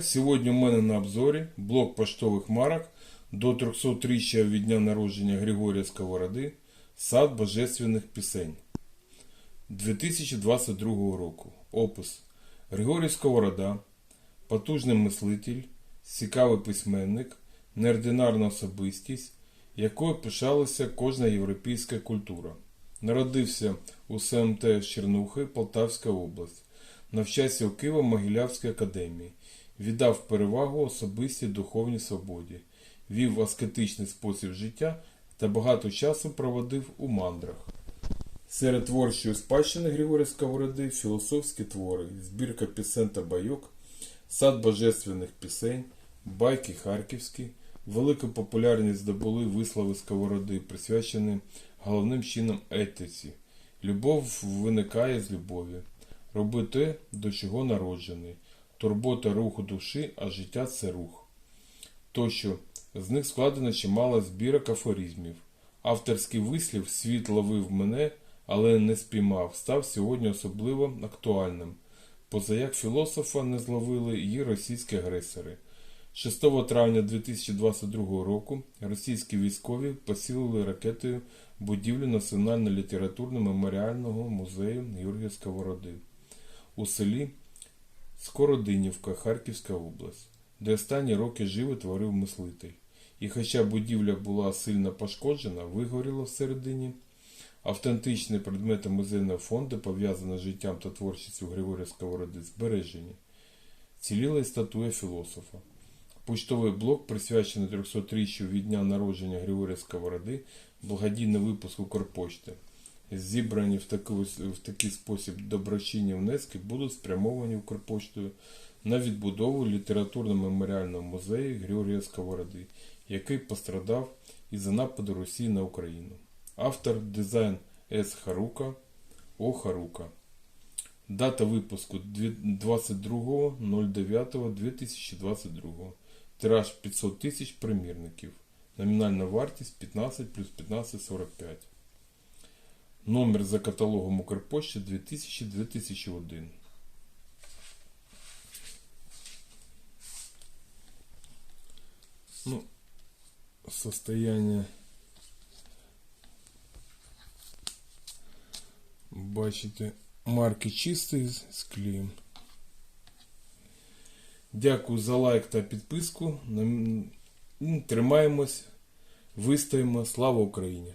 Сьогодні у мене на обзорі блок поштових марок до 300-річчя від дня народження Григорія Сковороди Сад Божественних пісень 2022 року. Опис Григорій Сковорода, потужний мислитель, цікавий письменник, неординарна особистість, якою пишалася кожна європейська культура. Народився у СМТ Чернухи, Полтавська область. Навчався у Києво-Могилявській академії. Віддав перевагу особистій духовній свободі, вів аскетичний спосіб життя та багато часу проводив у мандрах. Серед творчої спадщини Григорія Сковороди філософські твори, збірка пісень та байок, сад божественних пісень, байки харківські, велику популярність здобули вислови Сковороди, присвячені головним чином етиці. Любов виникає з любові. Роби те, до чого народжений. Турбота руху душі, а життя це рух. Тощо, з них складено чимало збірок афоризмів. Авторський вислів Світ ловив мене, але не спіймав, став сьогодні особливо актуальним. Позаяк філософа не зловили її російські агресори. 6 травня 2022 року російські військові посілили ракетою будівлю Національно-літературно-меморіального музею Георгія Сковороди у селі Скородинівка, Харківська область, де останні роки жив і творив мислитель. І хоча будівля була сильно пошкоджена, вигоріла всередині, автентичні предмети музейного фонду, пов'язані з життям та творчістю Григорія Сковороди, збережені. Ціліла і статуя філософа. Почтовий блок, присвячений 300-річчю від дня народження Григорія Сковороди, благодійний випуск Укрпошти. Зібрані в такий, в такий спосіб доброчинні внески будуть спрямовані Укрпоштою на відбудову літературно-меморіального музею Григорія Сковороди, який пострадав із-за нападу Росії на Україну. Автор дизайн С. Харука О. Харука. Дата випуску 22.09.2022. Тираж 500 тисяч примірників. Номінальна вартість 15 плюс 15,45. Номер за каталогом Укрпошти 2000-2001. Ну, состояние бачите, марки чисті з клеєм. Дякую за лайк та підписку. Тримаємось, вистоїмо. Слава Україні!